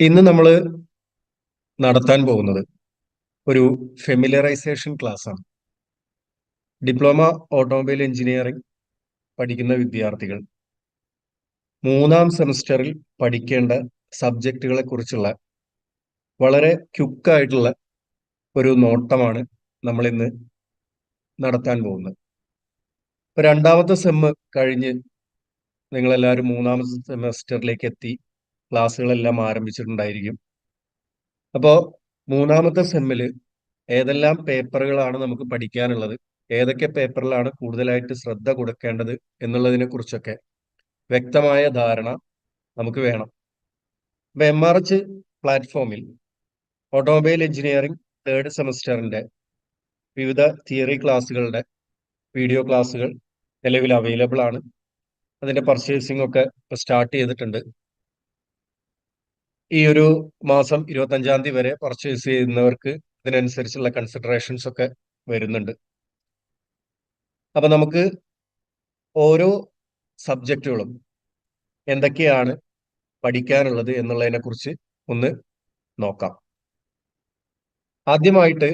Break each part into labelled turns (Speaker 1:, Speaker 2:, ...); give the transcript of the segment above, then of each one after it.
Speaker 1: ഇന്ന് നമ്മൾ നടത്താൻ പോകുന്നത് ഒരു ഫെമിലറൈസേഷൻ ആണ്. ഡിപ്ലോമ ഓട്ടോമൊബൈൽ എഞ്ചിനീയറിംഗ് പഠിക്കുന്ന വിദ്യാർത്ഥികൾ മൂന്നാം സെമസ്റ്ററിൽ പഠിക്കേണ്ട സബ്ജക്റ്റുകളെ കുറിച്ചുള്ള വളരെ ക്യുക്കായിട്ടുള്ള ഒരു നോട്ടമാണ് നമ്മൾ ഇന്ന് നടത്താൻ പോകുന്നത്. രണ്ടാമത്തെ സെമ്മ് കഴിഞ്ഞ് നിങ്ങളെല്ലാവരും മൂന്നാമത്തെ സെമസ്റ്ററിലേക്ക് എത്തി. ക്ലാസ്സുകളെല്ലാം ആരംഭിച്ചിട്ടുണ്ടായിരിക്കും. അപ്പോൾ മൂന്നാമത്തെ സെമ്മിൽ ഏതെല്ലാം പേപ്പറുകളാണ് നമുക്ക് പഠിക്കാനുള്ളത് ഏതൊക്കെ പേപ്പറിലാണ് കൂടുതലായിട്ട് ശ്രദ്ധ കൊടുക്കേണ്ടത് എന്നുള്ളതിനെ കുറിച്ചൊക്കെ വ്യക്തമായ ധാരണ നമുക്ക് വേണം. അപ്പൊ എം ആർ എച്ച് പ്ലാറ്റ്ഫോമിൽ ഓട്ടോമൊബൈൽ എഞ്ചിനീയറിംഗ് തേർഡ് സെമസ്റ്ററിന്റെ വിവിധ തിയറി ക്ലാസ്സുകളുടെ വീഡിയോ ക്ലാസ്സുകൾ നിലവിൽ അവൈലബിൾ ആണ് അതിന്റെ പർച്ചേസിംഗ് ഒക്കെ സ്റ്റാർട്ട് ചെയ്തിട്ടുണ്ട്. ഈ ഒരു മാസം ഇരുപത്തഞ്ചാം തീയതി വരെ പർച്ചേസ് ചെയ്യുന്നവർക്ക് ഇതിനനുസരിച്ചുള്ള കൺസിഡറേഷൻസ് ഒക്കെ വരുന്നുണ്ട്. അപ്പൊ നമുക്ക് ഓരോ സബ്ജക്റ്റുകളും എന്തൊക്കെയാണ് പഠിക്കാനുള്ളത് എന്നുള്ളതിനെ കുറിച്ച് ഒന്ന് നോക്കാം. ആദ്യമായിട്ട്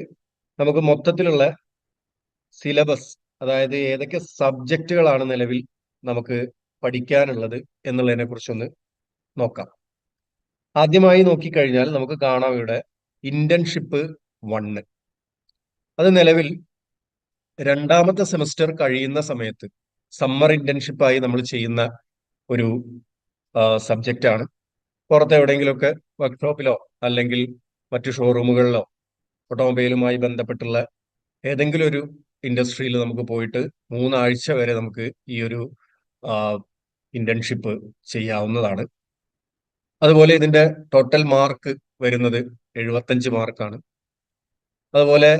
Speaker 1: നമുക്ക് മൊത്തത്തിലുള്ള സിലബസ് അതായത് ഏതൊക്കെ സബ്ജക്റ്റുകളാണ് നിലവിൽ നമുക്ക് പഠിക്കാനുള്ളത് എന്നുള്ളതിനെ കുറിച്ചൊന്ന് നോക്കാം. ആദ്യമായി നോക്കിക്കഴിഞ്ഞാൽ നമുക്ക് കാണാം ഇവിടെ ഇന്റേൺഷിപ്പ് വണ്ണ് അത് നിലവിൽ രണ്ടാമത്തെ സെമസ്റ്റർ കഴിയുന്ന സമയത്ത് സമ്മർ ഇന്റേൺഷിപ്പായി നമ്മൾ ചെയ്യുന്ന ഒരു സബ്ജക്റ്റ് ആണ്. പുറത്ത് എവിടെയെങ്കിലുമൊക്കെ വർക്ക്ഷോപ്പിലോ അല്ലെങ്കിൽ മറ്റു ഷോറൂമുകളിലോ ഓട്ടോമൊബൈലുമായി ബന്ധപ്പെട്ടുള്ള ഏതെങ്കിലും ഒരു ഇൻഡസ്ട്രിയിൽ നമുക്ക് പോയിട്ട് മൂന്നാഴ്ച വരെ നമുക്ക് ഈ ഒരു ഇന്റേൺഷിപ്പ് ചെയ്യാവുന്നതാണ്. അതുപോലെ ഇതിന്റെ ടോട്ടൽ മാർക്ക് വരുന്നത് എഴുപത്തഞ്ച് മാർക്കാണ് അതുപോലെ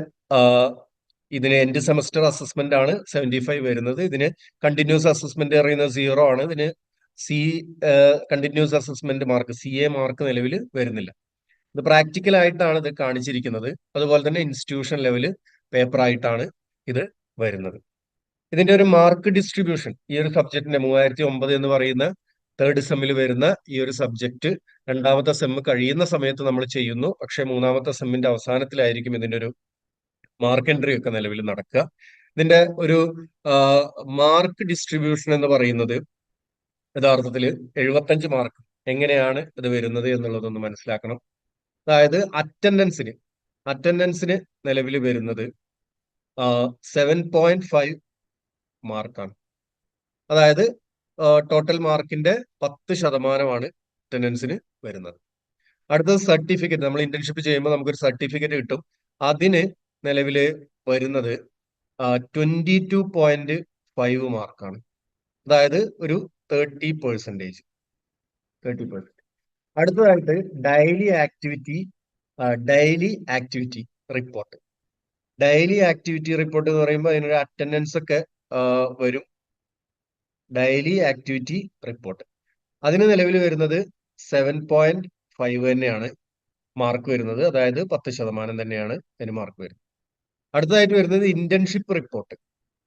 Speaker 1: ഇതിന് എൻഡ് സെമസ്റ്റർ അസസ്മെന്റ് ആണ് സെവന്റി ഫൈവ് വരുന്നത്. ഇതിന് കണ്ടിന്യൂസ് അസസ്മെന്റ് അറിയുന്നത് സീറോ ആണ്. ഇതിന് C continuous assessment mark C A mark നിലവിൽ വരുന്നില്ല. ഇത് പ്രാക്ടിക്കൽ ആയിട്ടാണ് ഇത് കാണിച്ചിരിക്കുന്നത്. അതുപോലെ തന്നെ ഇൻസ്റ്റിറ്റ്യൂഷൻ ലെവൽ പേപ്പർ ആയിട്ടാണ് ഇത് വരുന്നത്. ഇതിന്റെ ഒരു മാർക്ക് ഡിസ്ട്രിബ്യൂഷൻ ഈ ഒരു സബ്ജക്റ്റിന്റെ മൂവായിരത്തി ഒമ്പത് എന്ന് പറയുന്ന തേർഡ് സെമ്മിൽ വരുന്ന ഈ ഒരു സബ്ജക്റ്റ് രണ്ടാമത്തെ സെമ്മ് കഴിയുന്ന സമയത്ത് നമ്മൾ ചെയ്യുന്നു. പക്ഷേ മൂന്നാമത്തെ സെമ്മിന്റെ അവസാനത്തിലായിരിക്കും ഇതിന്റെ ഒരു മാർക്ക് എൻട്രി ഒക്കെ നിലവിൽ നടക്കുക. ഇതിന്റെ ഒരു മാർക്ക് ഡിസ്ട്രിബ്യൂഷൻ എന്ന് പറയുന്നത് യഥാർത്ഥത്തിൽ എഴുപത്തഞ്ച് മാർക്ക് എങ്ങനെയാണ് ഇത് വരുന്നത് എന്നുള്ളതൊന്ന് മനസ്സിലാക്കണം. അതായത് അറ്റൻഡൻസിന് അറ്റൻഡൻസിന് നിലവിൽ വരുന്നത് സെവൻ പോയിന്റ് ഫൈവ് മാർക്കാണ് അതായത് ടോട്ടൽ മാർക്കിന്റെ പത്ത് ശതമാനമാണ് അറ്റൻഡൻസിന് വരുന്നത്. അടുത്തത് സർട്ടിഫിക്കറ്റ് നമ്മൾ ഇന്റേൺഷിപ്പ് ചെയ്യുമ്പോൾ നമുക്കൊരു സർട്ടിഫിക്കറ്റ് കിട്ടും. അതിന് നിലവിൽ വരുന്നത് ട്വന്റി ടു പോയിന്റ് ഫൈവ് മാർക്കാണ് അതായത് ഒരു തേർട്ടി പെർസെന്റേജ് തേർട്ടി പെർസെന്റ് അടുത്തതായിട്ട് daily activity daily activity report daily activity report എന്ന് പറയുമ്പോൾ അതിനൊരു അറ്റൻഡൻസ് ഒക്കെ വരും. ഡെയിലി ആക്ടിവിറ്റി റിപ്പോർട്ട് അതിന് നിലവിൽ വരുന്നത് സെവൻ പോയിന്റ് ഫൈവ് തന്നെയാണ് മാർക്ക് വരുന്നത്. അതായത് പത്ത് ശതമാനം തന്നെയാണ് അതിന് മാർക്ക് വരുന്നത്. അടുത്തതായിട്ട് വരുന്നത് ഇന്റേൺഷിപ്പ് റിപ്പോർട്ട്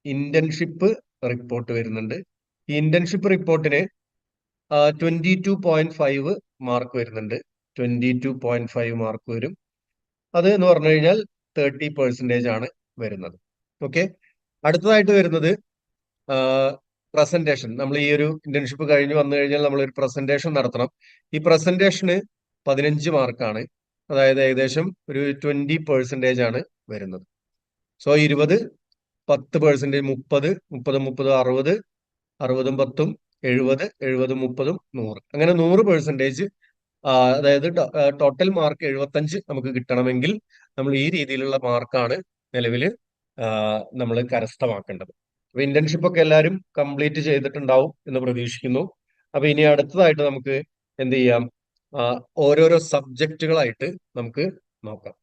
Speaker 1: ഇന്റേൺഷിപ്പ് റിപ്പോർട്ട് വരുന്നുണ്ട്. ഈ internship റിപ്പോർട്ടിന് twenty two point five mark വരുന്നുണ്ട്. Twenty two point five mark വരും. അത് എന്ന് പറഞ്ഞു കഴിഞ്ഞാൽ തേർട്ടി പെർസെന്റേജ് ആണ് വരുന്നത്. ഓക്കെ അടുത്തതായിട്ട് വരുന്നത് പ്രസന്റേഷൻ നമ്മൾ ഈ ഒരു ഇന്റേൺഷിപ്പ് കഴിഞ്ഞ് വന്നു കഴിഞ്ഞാൽ നമ്മൾ ഒരു പ്രസന്റേഷൻ നടത്തണം. ഈ പ്രസന്റേഷന് പതിനഞ്ച് മാർക്കാണ് അതായത് ഏകദേശം ഒരു ട്വന്റി പെർസെന്റേജ് ആണ് വരുന്നത്. സോ ഇരുപത് പത്ത് പെർസെന്റേജ് മുപ്പത് മുപ്പത് മുപ്പത് അറുപത് അറുപതും പത്തും എഴുപത് എഴുപതും മുപ്പതും നൂറ്. അങ്ങനെ നൂറ് പെർസെന്റേജ് അതായത് ടോട്ടൽ മാർക്ക് എഴുപത്തഞ്ച് നമുക്ക് കിട്ടണമെങ്കിൽ നമ്മൾ ഈ രീതിയിലുള്ള മാർക്കാണ് നിലവിൽ നമ്മൾ കരസ്ഥമാക്കേണ്ടത്. അപ്പൊ ഇന്റേൺഷിപ്പ് ഒക്കെ എല്ലാവരും കംപ്ലീറ്റ് ചെയ്തിട്ടുണ്ടാവും എന്ന് പ്രതീക്ഷിക്കുന്നു. അപ്പൊ ഇനി അടുത്തതായിട്ട് നമുക്ക് എന്ത് ചെയ്യാം? ഓരോരോ സബ്ജക്റ്റുകളായിട്ട് നമുക്ക് നോക്കാം.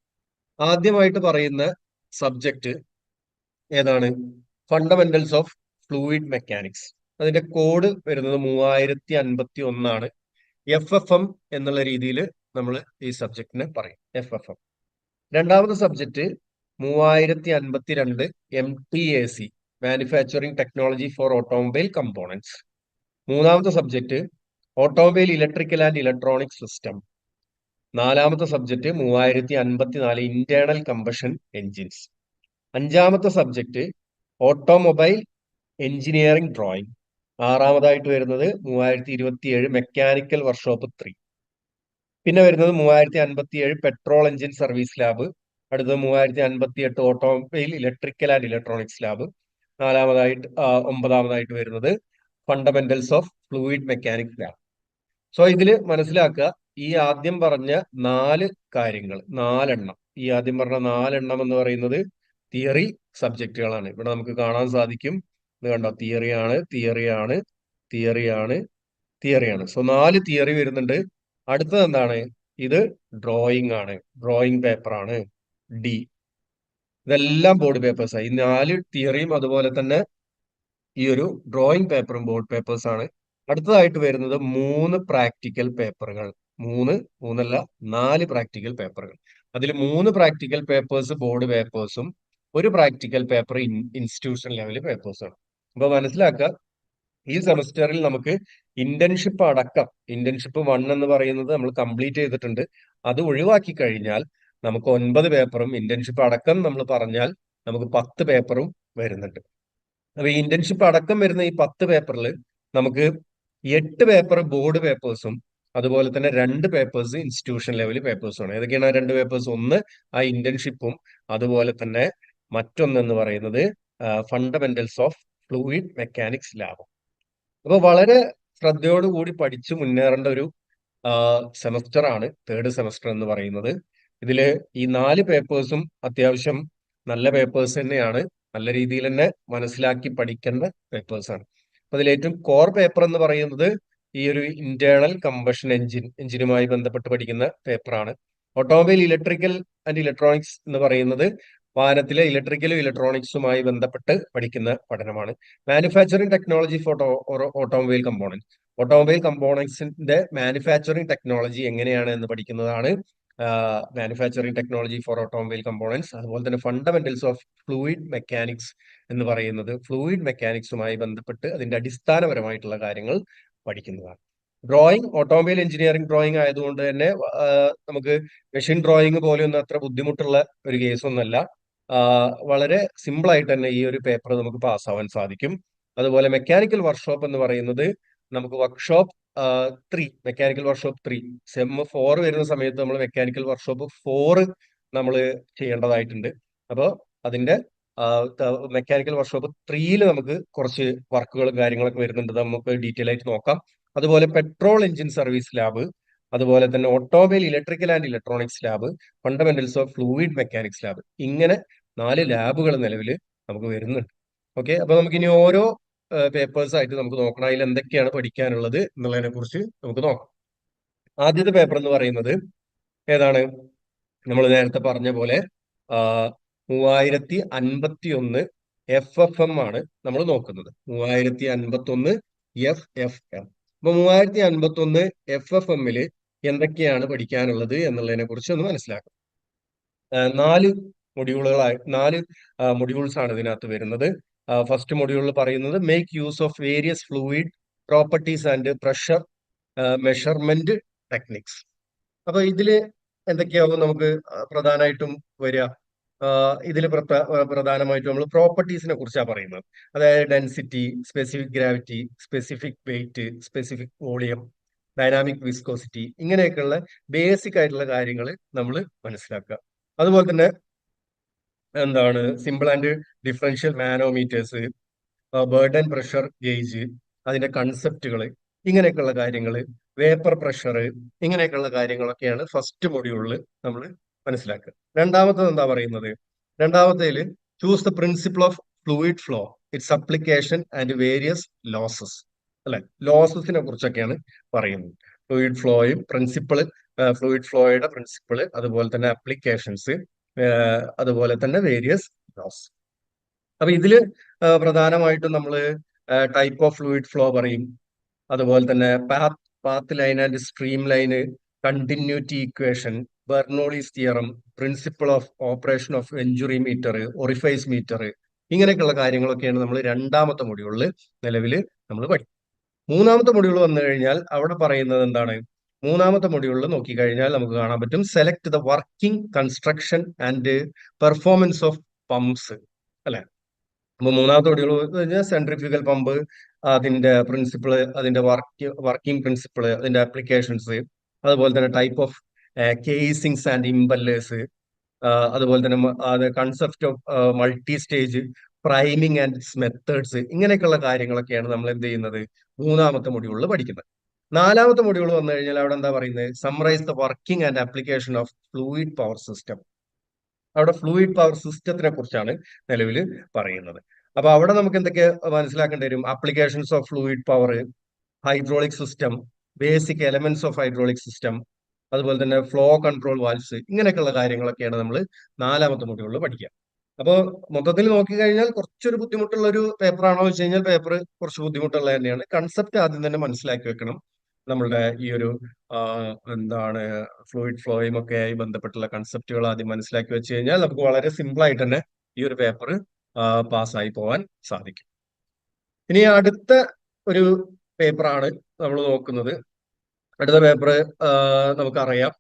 Speaker 1: ആദ്യമായിട്ട് പറയുന്ന സബ്ജക്റ്റ് ഏതാണ്? ഫണ്ടമെന്റൽസ് ഓഫ് ഫ്ലൂയിഡ് മെക്കാനിക്സ് അതിന്റെ കോഡ് വരുന്നത് മൂവായിരത്തി അൻപത്തി ഒന്നാണ് എഫ് എഫ് എം എന്നുള്ള രീതിയിൽ നമ്മൾ ഈ സബ്ജക്റ്റിനെ പറയും. എഫ് എഫ് എം രണ്ടാമത്തെ സബ്ജക്റ്റ് മൂവായിരത്തി അൻപത്തി രണ്ട് M T A C manufacturing technology for automobile components മൂന്നാമത്തെ subject automobile electrical and electronic system നാലാമത്തെ സബ്ജക്റ്റ് മൂവായിരത്തി അൻപത്തി നാല് ഇന്റേണൽ കമ്പഷൻ എൻജിൻസ് അഞ്ചാമത്തെ സബ്ജക്റ്റ് ഓട്ടോമൊബൈൽ എഞ്ചിനീയറിംഗ് ഡ്രോയിങ് ആറാമതായിട്ട് വരുന്നത് മൂവായിരത്തി ഇരുപത്തി ഏഴ് മെക്കാനിക്കൽ വർക്ക്ഷോപ്പ് ത്രീ പിന്നെ വരുന്നത് മൂവായിരത്തി അൻപത്തി ഏഴ് പെട്രോൾ എഞ്ചിൻ സർവീസ് ലാബ് അടുത്തത് മൂവായിരത്തി അൻപത്തി എട്ട് automobile electrical and electronics lab നാലാമതായിട്ട് ഒമ്പതാമതായിട്ട് വരുന്നത് ഫണ്ടമെന്റൽസ് ഓഫ് ഫ്ലൂയിഡ് മെക്കാനിക്സ് ആണ് സോ ഇതിൽ മനസ്സിലാക്കുക ഈ ആദ്യം പറഞ്ഞ നാല് കാര്യങ്ങൾ നാലെണ്ണം. ഈ ആദ്യം പറഞ്ഞ നാലെണ്ണം എന്ന് പറയുന്നത് തിയറി സബ്ജക്റ്റുകളാണ് ഇവിടെ നമുക്ക് കാണാൻ സാധിക്കും. ഇത് കണ്ടോ? തിയറിയാണ് തിയറിയാണ് തിയറിയാണ് തിയറിയാണ് സോ നാല് തിയറി വരുന്നുണ്ട്. അടുത്തത് എന്താണ്? ഇത് ഡ്രോയിങ് ആണ്. ഡ്രോയിങ് പേപ്പർ ആണ്. ഡി ഇതെല്ലാം ബോർഡ് പേപ്പേഴ്സാണ് ഈ നാല് തിയറിയും അതുപോലെ തന്നെ ഈ ഒരു ഡ്രോയിങ് പേപ്പറും ബോർഡ് പേപ്പേഴ്സ് ആണ്. അടുത്തതായിട്ട് വരുന്നത് മൂന്ന് പ്രാക്ടിക്കൽ പേപ്പറുകൾ മൂന്ന് മൂന്നല്ല നാല് പ്രാക്ടിക്കൽ പേപ്പറുകൾ അതിൽ മൂന്ന് പ്രാക്ടിക്കൽ പേപ്പേഴ്സ് ബോർഡ് പേപ്പേഴ്സും ഒരു പ്രാക്ടിക്കൽ പേപ്പർ ഇൻസ്റ്റിറ്റ്യൂഷൻ ലെവൽ പേപ്പേഴ്സാണ് അപ്പൊ മനസ്സിലാക്കുക ഈ സെമസ്റ്ററിൽ നമുക്ക് ഇന്റേൺഷിപ്പ് അടക്കം ഇന്റേൺഷിപ്പ് വൺ എന്ന് പറയുന്നത് നമ്മൾ കംപ്ലീറ്റ് ചെയ്തിട്ടുണ്ട്. അത് ഒഴിവാക്കി കഴിഞ്ഞാൽ നമുക്ക് ഒൻപത് പേപ്പറും ഇന്റേൺഷിപ്പ് അടക്കം നമ്മൾ പറഞ്ഞാൽ നമുക്ക് പത്ത് പേപ്പറും വരുന്നുണ്ട്. അപ്പൊ ഈ ഇന്റേൺഷിപ്പ് അടക്കം വരുന്ന ഈ പത്ത് പേപ്പറിൽ നമുക്ക് എട്ട് പേപ്പർ ബോർഡ് പേപ്പേഴ്സും അതുപോലെ തന്നെ രണ്ട് പേപ്പേഴ്സ് ഇൻസ്റ്റിറ്റ്യൂഷൻ ലെവൽ പേപ്പേഴ്സുമാണ് ഏതൊക്കെയാണ് ആ രണ്ട് പേപ്പേഴ്സ് ഒന്ന് ആ ഇന്റേൺഷിപ്പും അതുപോലെ തന്നെ മറ്റൊന്നെന്ന് പറയുന്നത് ഫണ്ടമെന്റൽസ് ഓഫ് ഫ്ലൂയിഡ് മെക്കാനിക്സ് ലാബും അപ്പൊ വളരെ ശ്രദ്ധയോടുകൂടി പഠിച്ചു മുന്നേറേണ്ട ഒരു സെമസ്റ്റർ ആണ് തേർഡ് സെമസ്റ്റർ എന്ന് പറയുന്നത്. ഇതിൽ ഈ നാല് പേപ്പേഴ്സും അത്യാവശ്യം നല്ല പേപ്പേഴ്സ് തന്നെയാണ്. നല്ല രീതിയിൽ തന്നെ മനസ്സിലാക്കി പഠിക്കേണ്ട പേപ്പേഴ്സാണ് അപ്പൊ അതിൽ ഏറ്റവും കോർ പേപ്പർ എന്ന് പറയുന്നത് ഈ ഒരു ഇന്റേണൽ കമ്പഷൻ എഞ്ചിൻ എഞ്ചിനുമായി ബന്ധപ്പെട്ട് പഠിക്കുന്ന പേപ്പറാണ് ഓട്ടോമൊബൈൽ ഇലക്ട്രിക്കൽ ആൻഡ് ഇലക്ട്രോണിക്സ് എന്ന് പറയുന്നത് വാഹനത്തിലെ ഇലക്ട്രിക്കലും ഇലക്ട്രോണിക്സുമായി ബന്ധപ്പെട്ട് പഠിക്കുന്ന പഠനമാണ്. Manufacturing technology for automobile components automobile കമ്പോണൻസിന്റെ manufacturing technology എങ്ങനെയാണ് എന്ന് പഠിക്കുന്നതാണ് manufacturing technology for automobile components അതുപോലെ തന്നെ ഫണ്ടമെന്റൽസ് ഓഫ് ഫ്ലൂയിഡ് മെക്കാനിക്സ് എന്ന് പറയുന്നത് ഫ്ലൂയിഡ് മെക്കാനിക്സുമായി ബന്ധപ്പെട്ട് അതിന്റെ അടിസ്ഥാനപരമായിട്ടുള്ള കാര്യങ്ങൾ പഠിക്കുന്നതാണ്. ഡ്രോയിങ് ഓട്ടോമൊബൈൽ എഞ്ചിനീയറിംഗ് ഡ്രോയിങ് ആയതുകൊണ്ട് തന്നെ നമുക്ക് മെഷീൻ ഡ്രോയിങ് പോലെയൊന്നും അത്ര ബുദ്ധിമുട്ടുള്ള ഒരു കേസൊന്നല്ല വളരെ സിമ്പിൾ ആയിട്ട് തന്നെ ഈ ഒരു പേപ്പർ നമുക്ക് പാസ്സാവാൻ സാധിക്കും. അതുപോലെ മെക്കാനിക്കൽ വർക്ക്ഷോപ്പ് എന്ന് പറയുന്നത് നമുക്ക് workshop three mechanical workshop three sem four വരുന്ന സമയത്ത് നമ്മൾ മെക്കാനിക്കൽ വർക്ക്ഷോപ്പ് ഫോർ നമ്മൾ ചെയ്യേണ്ടതായിട്ടുണ്ട്. അപ്പോൾ അതിന്റെ മെക്കാനിക്കൽ വർക്ക്ഷോപ്പ് ത്രീയിൽ നമുക്ക് കുറച്ച് വർക്കുകളും കാര്യങ്ങളൊക്കെ വരുന്നുണ്ട്. നമുക്ക് ഡീറ്റെയിൽ ആയിട്ട് നോക്കാം. അതുപോലെ പെട്രോൾ എഞ്ചിൻ സർവീസ് ലാബ് അതുപോലെ തന്നെ automobile electrical and electronics lab fundamentals of fluid mechanics lab ഇങ്ങനെ നാല് ലാബുകൾ നിലവിൽ നമുക്ക് വരുന്നുണ്ട്. ഓക്കെ അപ്പൊ നമുക്ക് ഇനി ഓരോ പേപ്പേഴ്സ് ആയിട്ട് നമുക്ക് നോക്കണം. അതിൽ എന്തൊക്കെയാണ് പഠിക്കാനുള്ളത് എന്നുള്ളതിനെ കുറിച്ച് നമുക്ക് നോക്കാം. ആദ്യത്തെ പേപ്പർ എന്ന് പറയുന്നത് ഏതാണ്? നമ്മൾ നേരത്തെ പറഞ്ഞ പോലെ മൂവായിരത്തി അൻപത്തി ഒന്ന് എഫ് എഫ് എം ആണ് നമ്മൾ നോക്കുന്നത്. മൂവായിരത്തി അൻപത്തി ഒന്ന് എഫ് എഫ് എം അപ്പൊ മൂവായിരത്തി അൻപത്തി ഒന്ന് എഫ് എഫ് എമ്മിൽ എന്തൊക്കെയാണ് പഠിക്കാനുള്ളത് എന്നുള്ളതിനെ കുറിച്ച് ഒന്ന് മനസ്സിലാക്കാം നാല് മൊഡ്യൂളുകളായി നാല് മൊഡ്യൂൾസ് ആണ് ഇതിനകത്ത് വരുന്നത്. ഫസ്റ്റ് മൊഡ്യൂളിൽ പറയുന്നത് make use of various fluid properties and pressure measurement techniques അപ്പൊ ഇതിൽ എന്തൊക്കെയാവും നമുക്ക് പ്രധാനമായിട്ടും വരിക ഇതിൽ പ്രധാനമായിട്ടും നമ്മൾ പ്രോപ്പർട്ടീസിനെ കുറിച്ചാണ് പറയുന്നത്. അതായത് density specific gravity specific weight specific volume dynamic viscosity ഇങ്ങനെയൊക്കെയുള്ള ബേസിക് ആയിട്ടുള്ള കാര്യങ്ങൾ നമ്മൾ മനസ്സിലാക്കുക. അതുപോലെ തന്നെ എന്താണ്? Simple and differential manometers Bourdon pressure gauge അതിന്റെ കൺസെപ്റ്റുകൾ ഇങ്ങനെയൊക്കെയുള്ള കാര്യങ്ങൾ വേപ്പർ പ്രഷർ ഇങ്ങനെയൊക്കെയുള്ള കാര്യങ്ങളൊക്കെയാണ് ഫസ്റ്റ് മൊഡ്യൂളിൽ നമ്മൾ മനസ്സിലാക്കുക. രണ്ടാമത്തത് എന്താ പറയുന്നത്? രണ്ടാമത്തേൽ choose the principle of fluid flow its application and various losses അല്ലെ? ലോസസിനെ കുറിച്ചൊക്കെയാണ് പറയുന്നത്. ഫ്ലൂയിഡ് ഫ്ലോയും പ്രിൻസിപ്പിൾ ഫ്ലൂയിഡ് ഫ്ലോയുടെ പ്രിൻസിപ്പിൾ അതുപോലെ തന്നെ അപ്ലിക്കേഷൻസ് അതുപോലെ തന്നെ വേരിയസ് ലോസ് അപ്പൊ ഇതിൽ പ്രധാനമായിട്ടും നമ്മൾ ടൈപ്പ് ഓഫ് ഫ്ലൂയിഡ് ഫ്ലോ പറയും. അതുപോലെ തന്നെ path path line and stream line continuity equation Bernoulli's theorem principle of operation of venturi meter orifice meter ഇങ്ങനെയൊക്കെയുള്ള കാര്യങ്ങളൊക്കെയാണ് നമ്മൾ രണ്ടാമത്തെ മൊഡ്യൂളിൽ നിലവിൽ നമ്മൾ പഠിക്കും മൂന്നാമത്തെ മൊഡ്യൂൾ വന്നു കഴിഞ്ഞാൽ അവിടെ പറയുന്നത് എന്താണ്? മൂന്നാമത്തെ മൊഡ്യൂളിൽ നോക്കിക്കഴിഞ്ഞാൽ നമുക്ക് കാണാൻ പറ്റും select the working construction and performance of pumps അല്ലെ? അപ്പൊ മൂന്നാമത്തെ മൊഡ്യൂൾ കഴിഞ്ഞാൽ സെൻട്രിഫ്യൂഗൽ പമ്പ് അതിന്റെ പ്രിൻസിപ്പിൾ അതിന്റെ വർക്ക് വർക്കിംഗ് പ്രിൻസിപ്പിൾ അതിന്റെ ആപ്ലിക്കേഷൻസ് അതുപോലെ തന്നെ type of casings and impellers അതുപോലെ തന്നെ concept of multi stage priming and methods ഇങ്ങനെയൊക്കെയുള്ള കാര്യങ്ങളൊക്കെയാണ് നമ്മൾ എന്ത് ചെയ്യുന്നത്? മൂന്നാമത്തെ മൊഡ്യൂളിൽ പഠിക്കുന്നത്. നാലാമത്തെ മൊഡ്യൂൾ വന്നു കഴിഞ്ഞാൽ അവിടെ എന്താ പറയുന്നത്? Summarise the working and application of fluid power system അവിടെ ഫ്ലൂയിഡ് പവർ സിസ്റ്റത്തിനെ കുറിച്ചാണ് നിലവിൽ പറയുന്നത്. അപ്പൊ അവിടെ നമുക്ക് എന്തൊക്കെ മനസ്സിലാക്കേണ്ടി വരും? Applications of fluid power hydraulic system basic elements of hydraulic system അതുപോലെ തന്നെ ഫ്ലോ കൺട്രോൾ വാൽവ്സ് ഇങ്ങനെയൊക്കെയുള്ള കാര്യങ്ങളൊക്കെയാണ് നമ്മൾ നാലാമത്തെ മൊഡ്യൂളിൽ പഠിക്കുക. അപ്പോൾ മൊത്തത്തിൽ നോക്കിക്കഴിഞ്ഞാൽ കുറച്ചൊരു ബുദ്ധിമുട്ടുള്ള ഒരു പേപ്പറാണോ വെച്ച് കഴിഞ്ഞാൽ പേപ്പർ കുറച്ച് ബുദ്ധിമുട്ടുള്ള തന്നെയാണ്. കൺസെപ്റ്റ് ആദ്യം തന്നെ മനസ്സിലാക്കി വെക്കണം. നമ്മളുടെ ഈ ഒരു എന്താണ് ഫ്ലൂയിഡ് ഫ്ലോയും ഒക്കെ ആയി ബന്ധപ്പെട്ടുള്ള കൺസെപ്റ്റുകൾ ആദ്യം മനസ്സിലാക്കി വെച്ച് കഴിഞ്ഞാൽ നമുക്ക് വളരെ സിമ്പിൾ ആയിട്ട് തന്നെ ഈ ഒരു പേപ്പർ പാസ്സായി പോവാൻ സാധിക്കും. ഇനി അടുത്ത ഒരു പേപ്പറാണ് നമ്മൾ നോക്കുന്നത്. അടുത്ത പേപ്പർ നമുക്കറിയാം.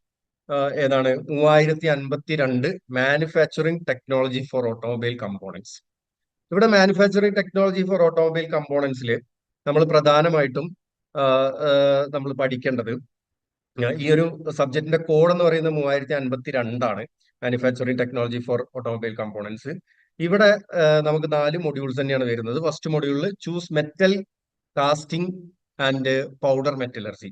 Speaker 1: ഏതാണ്? മൂവായിരത്തി അൻപത്തി രണ്ട് manufacturing technology for automobile components ഇവിടെ മാനുഫാക്ചറിങ് ടെക്നോളജി ഫോർ ഓട്ടോമൊബൈൽ കമ്പോണൻസിൽ നമ്മൾ പ്രധാനമായിട്ടും നമ്മൾ പഠിക്കേണ്ടത്. ഈ ഒരു സബ്ജക്റ്റിന്റെ കോഡ് എന്ന് പറയുന്നത് മൂവായിരത്തി അൻപത്തി രണ്ടാണ് manufacturing technology for automobile components ഇവിടെ നമുക്ക് നാല് മൊഡ്യൂൾസ് തന്നെയാണ് വരുന്നത്. ഫസ്റ്റ് മൊഡ്യൂളിൽ choose metal casting and powder metallurgy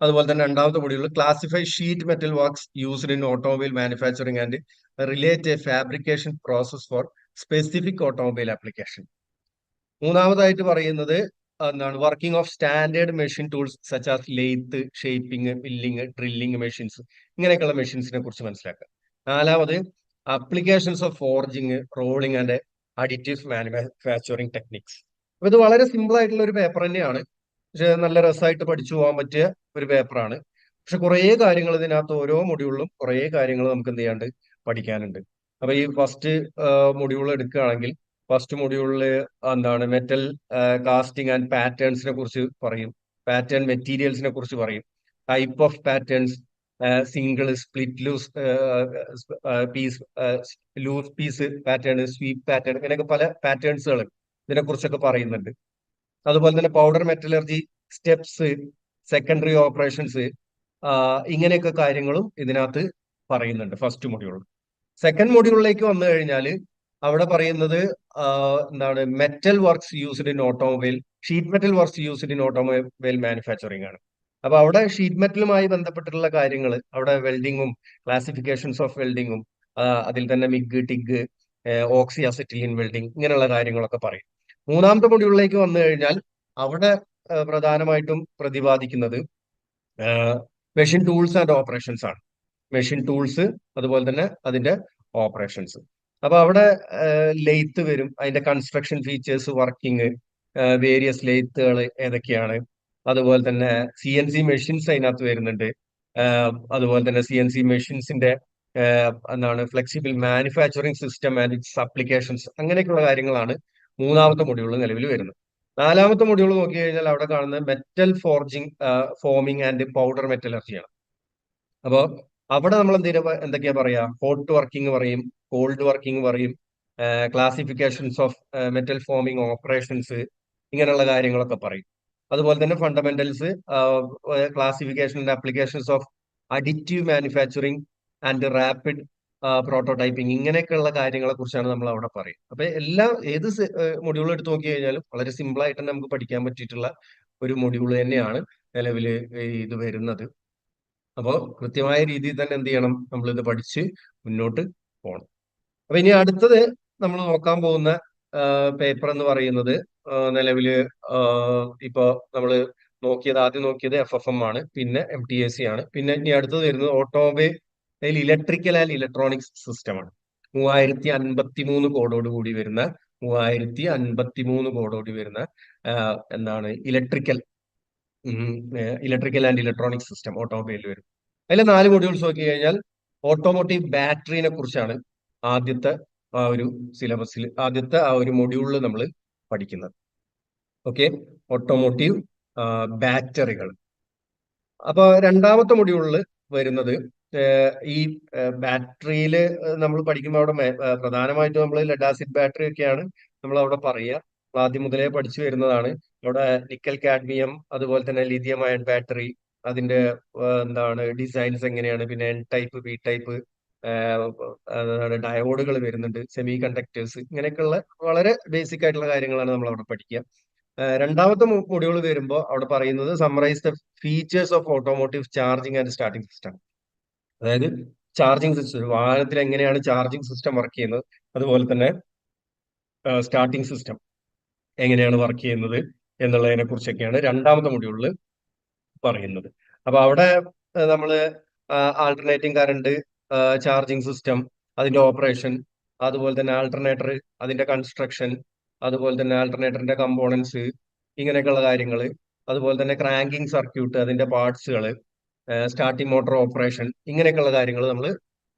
Speaker 1: അതുപോലെ തന്നെ രണ്ടാമത്തെ മൊഡ്യൂളിൽ classify sheet metal works used in automobile manufacturing and relate a fabrication process for specific automobile application മൂന്നാമതായിട്ട് പറയുന്നത് എന്താണ് working of standard machine tools such as lathe shaping milling drilling machines ഇങ്ങനെയൊക്കെയുള്ള മെഷീൻസിനെ കുറിച്ച് മനസ്സിലാക്കുക. നാലാമത് applications of forging rolling and additive manufacturing techniques അപ്പൊ ഇത് വളരെ സിമ്പിൾ ആയിട്ടുള്ള ഒരു പേപ്പർ തന്നെയാണ്. പക്ഷെ നല്ല രസമായിട്ട് പഠിച്ചു പോകാൻ പറ്റിയ ഒരു പേപ്പറാണ് പക്ഷെ കുറേ കാര്യങ്ങൾ ഇതിനകത്ത് ഓരോ മൊഡ്യൂളിലും കുറേ കാര്യങ്ങൾ നമുക്ക് എന്ത് ചെയ്യാണ്ട് പഠിക്കാനുണ്ട്. അപ്പൊ ഈ ഫസ്റ്റ് മൊഡ്യൂൾ എടുക്കുകയാണെങ്കിൽ ഫസ്റ്റ് മൊഡ്യൂളിൽ എന്താണ് മെറ്റൽ കാസ്റ്റിംഗ് ആൻഡ് പാറ്റേൺസിനെ കുറിച്ച് പറയും. പാറ്റേൺ മെറ്റീരിയൽസിനെ കുറിച്ച് പറയും. Type of patterns single split loose piece loose piece pattern sweep pattern ഇങ്ങനെയൊക്കെ പല പാറ്റേൺസുകൾ ഇതിനെ കുറിച്ചൊക്കെ പറയുന്നുണ്ട്. അതുപോലെ തന്നെ powder metallurgy steps secondary operations ഇങ്ങനെയൊക്കെ കാര്യങ്ങളും ഇതിനകത്ത് പറയുന്നുണ്ട് ഫസ്റ്റ് മൊഡ്യൂൾ സെക്കൻഡ് മൊഡ്യൂളിലേക്ക് വന്നു കഴിഞ്ഞാൽ അവിടെ പറയുന്നത് എന്താണ് metal works used in automobile sheet metal works used in automobile manufacturing ആണ്. അപ്പൊ അവിടെ ഷീറ്റ് മെറ്റലുമായി ബന്ധപ്പെട്ടിട്ടുള്ള കാര്യങ്ങൾ അവിടെ വെൽഡിങ്ങും ക്ലാസിഫിക്കേഷൻസ് ഓഫ് വെൽഡിങ്ങും അതിൽ തന്നെ MIG TIG oxy acetylene welding ഇങ്ങനെയുള്ള കാര്യങ്ങളൊക്കെ പറയും. മൂന്നാമത്തെ മൊഡ്യൂളിലേക്ക് വന്നു കഴിഞ്ഞാൽ അവിടെ പ്രധാനമായിട്ടും പ്രതിപാദിക്കുന്നത് മെഷീൻ ടൂൾസ് ആൻഡ് ഓപ്പറേഷൻസ് ആണ്. മെഷീൻ ടൂൾസ് അതുപോലെ തന്നെ അതിന്റെ ഓപ്പറേഷൻസ് അപ്പൊ അവിടെ ലെയ്ത്ത് വരും. അതിന്റെ കൺസ്ട്രക്ഷൻ ഫീച്ചേഴ്സ് വർക്കിംഗ് വേരിയസ് ലെയ്ത്തുകൾ ഏതൊക്കെയാണ്. അതുപോലെ തന്നെ സി എൻ സി മെഷീൻസ് അതിനകത്ത് വരുന്നുണ്ട്. അതുപോലെ തന്നെ സി എൻ സി മെഷീൻസിന്റെ എന്താണ് flexible manufacturing system and its applications അങ്ങനെയൊക്കെയുള്ള കാര്യങ്ങളാണ് മൂന്നാമത്തെ മൊഡ്യൂൾ നിലവിൽ വരുന്നത്. നാലാമത്തെ മൊഡ്യൂൾ നോക്കി കഴിഞ്ഞാൽ അവിടെ കാണുന്നത് metal forging forming and powder മെറ്റലർജിയാണ് അപ്പോൾ അവിടെ നമ്മൾ എന്തെങ്കിലും എന്തൊക്കെയാ പറയാ ഹോട്ട് വർക്കിംഗ് പറയും കോൾഡ് വർക്കിംഗ് പറയും classifications of metal forming operations ഇങ്ങനെയുള്ള കാര്യങ്ങളൊക്കെ പറയും. അതുപോലെ തന്നെ fundamentals classification and applications of additive manufacturing and rapid prototyping ഇങ്ങനെയൊക്കെയുള്ള കാര്യങ്ങളെ കുറിച്ചാണ് നമ്മൾ അവിടെ പറയും അപ്പൊ എല്ലാ ഏത് മൊഡ്യൂൾ എടുത്തു നോക്കി കഴിഞ്ഞാലും വളരെ സിമ്പിൾ ആയിട്ട് നമുക്ക് പഠിക്കാൻ പറ്റിയിട്ടുള്ള ഒരു മൊഡ്യൂൾ തന്നെയാണ് നിലവിൽ ഇത് വരുന്നത്. അപ്പോൾ കൃത്യമായ രീതിയിൽ തന്നെ എന്ത് ചെയ്യണം? നമ്മൾ ഇത് പഠിച്ച് മുന്നോട്ട് പോകണം അപ്പൊ ഇനി അടുത്തത് നമ്മൾ നോക്കാൻ പോകുന്ന പേപ്പർ എന്ന് പറയുന്നത് നിലവിൽ ഇപ്പോ നമ്മൾ നോക്കിയത് ആദ്യം നോക്കിയത് എഫ് എഫ് എം ആണ് പിന്നെ എം ടി എ സി ആണ് പിന്നെ ഇനി അടുത്തത് വരുന്നത് automobile electrical and electronics system ആണ്. മൂവായിരത്തി അൻപത്തി മൂന്ന് കോഡോട് കൂടി വരുന്ന മൂവായിരത്തി അൻപത്തി മൂന്ന് കോഡോട് വരുന്ന എന്താണ് electrical electrical and electronic system ഓട്ടോമൊബൈലിൽ വരും. അതിൽ നാല് മൊഡ്യൂൾസ് നോക്കി കഴിഞ്ഞാൽ ഓട്ടോമോട്ടീവ് ബാറ്ററിനെ കുറിച്ചാണ് ആദ്യത്തെ ആ ഒരു സിലബസിൽ ആദ്യത്തെ ആ ഒരു മൊഡ്യൂളിൽ നമ്മൾ പഠിക്കുന്നത്. ഓക്കെ ഓട്ടോമോട്ടീവ് ബാറ്ററികൾ അപ്പോൾ രണ്ടാമത്തെ മൊഡ്യൂളിൽ വരുന്നത് ഈ ബാറ്ററിയിൽ നമ്മൾ പഠിക്കുമ്പോൾ അവിടെ പ്രധാനമായിട്ടും നമ്മൾ ലെഡ് ആസിഡ് ബാറ്ററി ഒക്കെയാണ് നമ്മൾ അവിടെ പറയുക. ആദ്യം മുതലേ പഠിച്ചു വരുന്നതാണ്. അവിടെ നിക്കൽ കാഡ്മിയം അതുപോലെ തന്നെ ലിഥിയം അയൺ ബാറ്ററി അതിന്റെ എന്താണ് ഡിസൈൻസ് എങ്ങനെയാണ് പിന്നെ എൻ ടൈപ്പ് ബി ടൈപ്പ് ഡയോഡുകൾ വരുന്നുണ്ട് സെമി കണ്ടക്ടേഴ്സ് ഇങ്ങനെയൊക്കെയുള്ള വളരെ ബേസിക് ആയിട്ടുള്ള കാര്യങ്ങളാണ് നമ്മൾ അവിടെ പഠിക്കുക. രണ്ടാമത്തെ മൊഡ്യൂൾ വരുമ്പോൾ അവിടെ പറയുന്നത് summarize the features of automotive charging and starting system അതായത് ചാർജിങ് സിസ്റ്റം വാഹനത്തിൽ എങ്ങനെയാണ് ചാർജിങ് സിസ്റ്റം വർക്ക് ചെയ്യുന്നത് അതുപോലെ തന്നെ സ്റ്റാർട്ടിംഗ് സിസ്റ്റം എങ്ങനെയാണ് വർക്ക് ചെയ്യുന്നത് എന്നുള്ളതിനെ കുറിച്ചൊക്കെയാണ് രണ്ടാമത്തെ മൊഡ്യൂളിൽ പറയുന്നത്. അപ്പൊ അവിടെ നമ്മൾ ആൾട്ടർനേറ്റിംഗ് കറണ്ട് ചാർജിങ് സിസ്റ്റം അതിന്റെ ഓപ്പറേഷൻ അതുപോലെ തന്നെ ആൾട്ടർനേറ്റർ അതിന്റെ കൺസ്ട്രക്ഷൻ അതുപോലെ തന്നെ ആൾട്ടർനേറ്ററിന്റെ കമ്പോണൻസ് ഇങ്ങനെയൊക്കെയുള്ള കാര്യങ്ങൾ അതുപോലെ തന്നെ ക്രാങ്കിങ് സർക്യൂട്ട് അതിന്റെ പാർട്സുകൾ സ്റ്റാർട്ടിംഗ് മോട്ടോർ ഓപ്പറേഷൻ ഇങ്ങനെയൊക്കെയുള്ള കാര്യങ്ങൾ നമ്മൾ